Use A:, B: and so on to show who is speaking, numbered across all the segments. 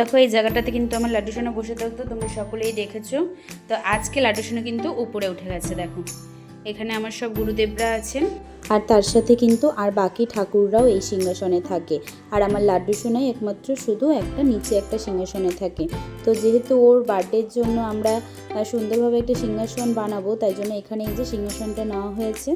A: দেখো, এই জায়গাটাতে কিন্তু আমার লাড্ডু সোনা বসে থাকতো, তোমরা সকলেই দেখেছ। তো আজকে লাড্ডু সোনা কিন্তু উপরে উঠে গেছে, দেখো। এখানে আমার সব গুরুদেবরা আছেন।
B: আর তার সাথে কিন্তু আর বাকি ঠাকুররাও এই সিংহাসনে থাকে। আর আমার লাড্ডু সোনাই একমাত্র শুধু একটা নিচে একটা সিংহাসনে থাকে। তো যেহেতু ওর বার্থডের জন্য আমরা সুন্দরভাবে একটা সিংহাসন বানাবো, তাই জন্য এখানে এই যে সিংহাসনটা নেওয়া হয়েছে।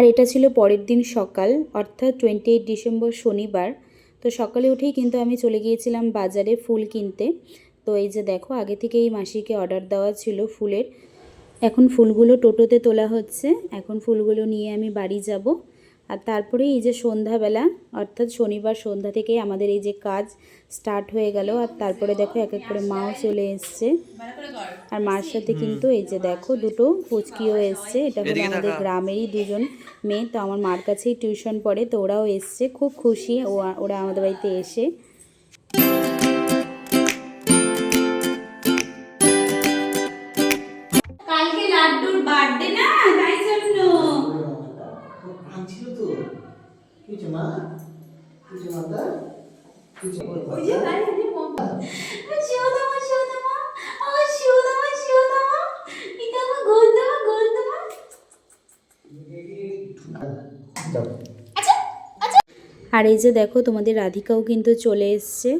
B: আর এটা ছিল পরের দিন সকাল, অর্থাৎ টোয়েন্টি এইট ডিসেম্বর শনিবার। তো সকালে উঠেই কিন্তু আমি চলে গিয়েছিলাম বাজারে ফুল কিনতে। তো এই যে দেখো, আগে থেকেই মাসিকে অর্ডার দেওয়া ছিল ফুলের। এখন ফুলগুলো টোটোতে তোলা হচ্ছে। এখন ফুলগুলো নিয়ে আমি বাড়ি যাব। আর তারপরে এই যে সন্ধ্যাবেলা অর্থাৎ শনিবার সন্ধ্যা থেকেই আমাদের এই যে কাজ স্টার্ট হয়ে গেল। আর তারপরে দেখো এক এক করে মাও চলে এসছে। আর মার সাথে কিন্তু এই যে দেখো দুটো ফুচকিও এসছে। এটা হলো আমাদের গ্রামেরই দুজন মেয়ে। তো আমার মার কাছেই টিউশন পড়ে তো ওরাও এসছে। খুব খুশি ও- ওরা আমাদের বাড়িতে এসে
C: কিছু মা কিছু মাতা কিছু
A: ওই যে তাই ওই যে মম্মা শিওদামা শিওদামা আমার শিওদামা শিওদামা এটা আমার গোলদামা গোলদামা
C: যাও।
B: আর এই যে দেখো তোমাদের রাধিকাও কিন্তু চলে এসছে।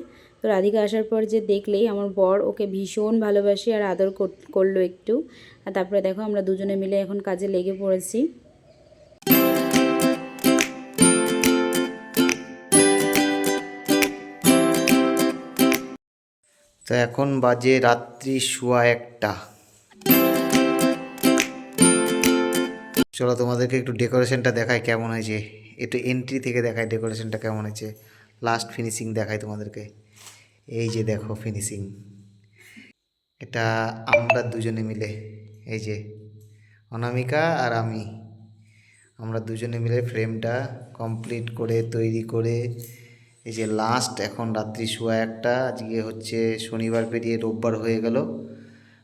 B: তো রাধিকা আসার পর যে দেখলেই আমার বর ওকে ভীষণ ভালোবাসি আর আদর কর- করল একটু। আর তারপরে দেখো আমরা দুজনে মিলে এখন কাজে লেগে পড়েছি।
C: তো এখন বাজে রাত্রি সোয়া একটা। চলো তোমাদেরকে একটু ডেকোরেশনটা দেখাই কেমন হয়েছে। একটু এন্ট্রি থেকে দেখাই ডেকোরেশনটা কেমন হয়েছে। লাস্ট ফিনিশিং দেখাই তোমাদেরকে। এই যে দেখো ফিনিশিং এটা আমরা দুজনে মিলে। এই যে অনামিকা আর আমি। আমরা দুজনে মিলে ফ্রেমটা কমপ্লিট করে, তৈরি করে এই যে লাস্ট এখন রাত্রি সোয়া একটা, আজকে হচ্ছে শনিবার পেরিয়ে রোববার হয়ে গেল।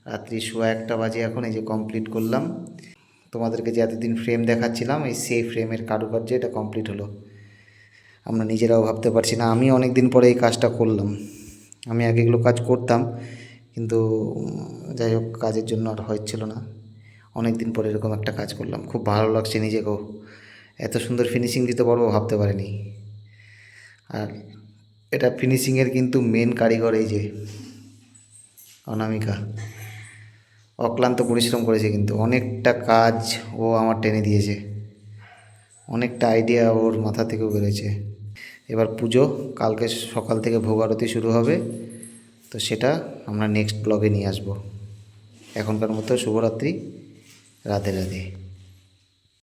C: রাত্রি সোয়া একটা বাজে এখন, এই যে কমপ্লিট করলাম। তোমাদেরকে যে এতদিন ফ্রেম দেখাচ্ছিলাম, এই সেই ফ্রেমের কারুকার্য এটা কমপ্লিট হলো। আমরা নিজেরাও ভাবতে পারছি না, আমি অনেক দিন পরে এই কাজটা করলাম। আমি আগে এগুলো কাজ করতাম, কিন্তু যাই হোক, কাজের জন্য আর হচ্ছিল না। অনেক দিন পরে এরকম একটা কাজ করলাম। খুব ভালো লাগছে নিজেকেও। এত সুন্দর ফিনিশিং দিতে পারব ভাবতে পারিনি। এটা ফিনিশিংয়ের কিন্তু মেন কারিগর এই যে অনামিকা। অক্লান্ত পরিশ্রম করেছে কিন্তু। অনেকটা কাজ ও আমার টেনে দিয়েছে। অনেকটা আইডিয়া ওর মাথা থেকেও বেরোয়েছে। এবার পুজো, কালকে সকাল থেকে ভোগ আরতি শুরু হবে। তো সেটা আমরা নেক্সট ব্লগে নিয়ে আসব। এখনকার মতো শুভরাত্রি, রাধে রাধে।